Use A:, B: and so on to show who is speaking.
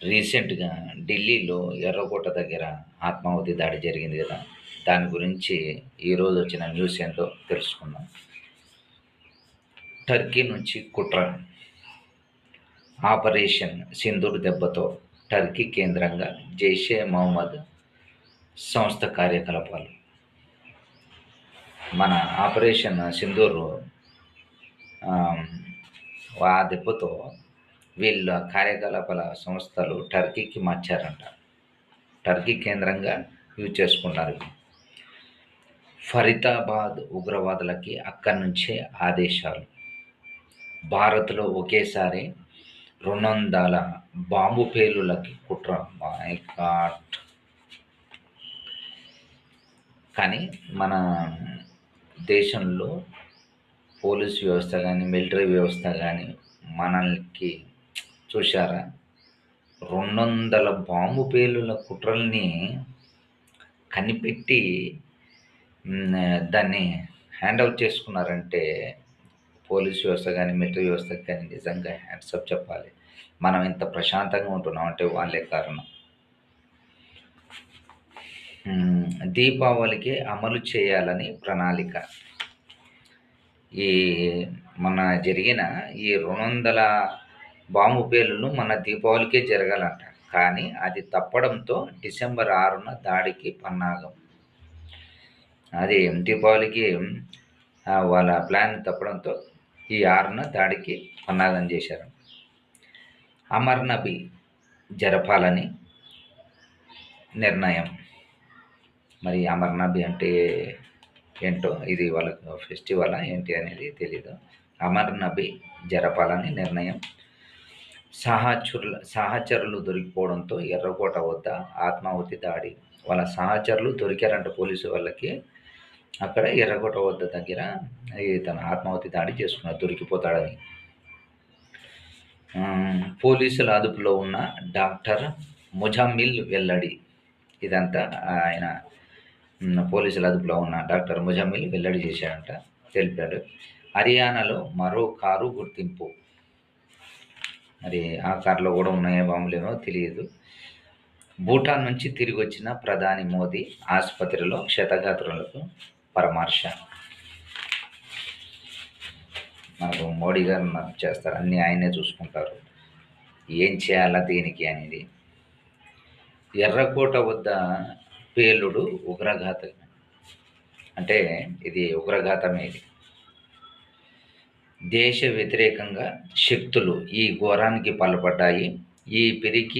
A: రీసెంట్‌గా ఢిల్లీలో ఎర్రకోట దగ్గర ఆత్మావతి దాడి జరిగింది కదా! దాని గురించి ఈరోజు వచ్చిన న్యూస్ ఏంటో తెలుసుకుందాం. టర్కీ నుంచి కుట్ర ఆపరేషన్ సింధూర్ దెబ్బతో టర్కీ కేంద్రంగా జైషే మహమ్మద్ సంస్థ కార్యకలాపాలు మన ఆపరేషన్ సింధూరు ఆ దెబ్బతో వీళ్ళ కార్యకలాపాల సంస్థలు టర్కీకి మార్చారంట. టర్కీ కేంద్రంగా యూజ్ చేసుకున్నారు. ఫరీదాబాద్ ఉగ్రవాదులకి అక్కడి నుంచే ఆదేశాలు. భారత్‌లో ఒకేసారి 200 బాంబు పేలులకి కుట్ర. మై కానీ మన దేశంలో పోలీస్ వ్యవస్థ కానీ మిలిటరీ వ్యవస్థ కానీ మనల్కి చూశారా? 200 బాంబు పేలుల కుట్రల్ని కనిపెట్టి దాన్ని హ్యాండ్ చేసుకున్నారంటే పోలీస్ వ్యవస్థ కానీ మిలిటరీ వ్యవస్థ కానీ నిజంగా హ్యాండ్సప్ చెప్పాలి. మనం ఇంత ప్రశాంతంగా ఉంటున్నాం అంటే వాళ్ళే కారణం. దీపావళికి అమలు చేయాలని ప్రణాళిక. ఈ మొన్న జరిగిన ఈ 200 బాంబు పేలుళ్ళు మన దీపావళికే జరగాలంట. కానీ అది తప్పడంతో డిసెంబర్ ఆరున దాడికి పన్నాగం. అది దీపావళికి వాళ్ళ ప్లాన్ తప్పడంతో ఈ ఆరున దాడికి పన్నాగం చేశారు. అమర్‌నబి జరపాలని నిర్ణయం. మరి అమర్‌నబి అంటే ఏంటో ఇది వాళ్ళకు ఫెస్టివలా ఏంటి అనేది తెలీదు. అమర్‌నబి జరపాలని నిర్ణయం. సహచరుల సహచరులు దొరికిపోవడంతో ఎర్రకోట వద్ద ఆత్మాహుతి దాడి. వాళ్ళ సహచరులు దొరికారంట పోలీసు వాళ్ళకి. అక్కడ ఎర్రకోట వద్ద దగ్గర తన ఆత్మాహుతి దాడి చేసుకున్నాడు దొరికిపోతాడని. పోలీసుల అదుపులో ఉన్న డాక్టర్ ముజమ్మిల్ వెల్లడి. ఇదంతా ఆయన పోలీసుల అదుపులో ఉన్న డాక్టర్ ముజమ్మిల్ వెల్లడి చేశాడంట. తెలిపాడు. హర్యానాలో మరో కారు గుర్తింపు. మరి ఆ కార్‌లో కూడా ఉన్నాయో బాంబులేమో తెలియదు భూటాన్ నుంచి తిరిగి వచ్చిన ప్రధాని మోదీ ఆసుపత్రిలో క్షతగాత్రులకు పరామర్శ. మనకు మోడీ గారు మనకు చేస్తారు. అన్నీ ఆయనే చూసుకుంటారు. ఏం చేయాలా దేనికి అనేది. ఎర్రకోట వద్ద పేలుడు ఉగ్రఘాతం. అంటే ఇది ఉగ్రఘాతమే ఇది. దేశ వ్యతిరేకంగా శక్తులు ఈ ఘోరానికి పాల్పడ్డాయి. ఈ పిరికి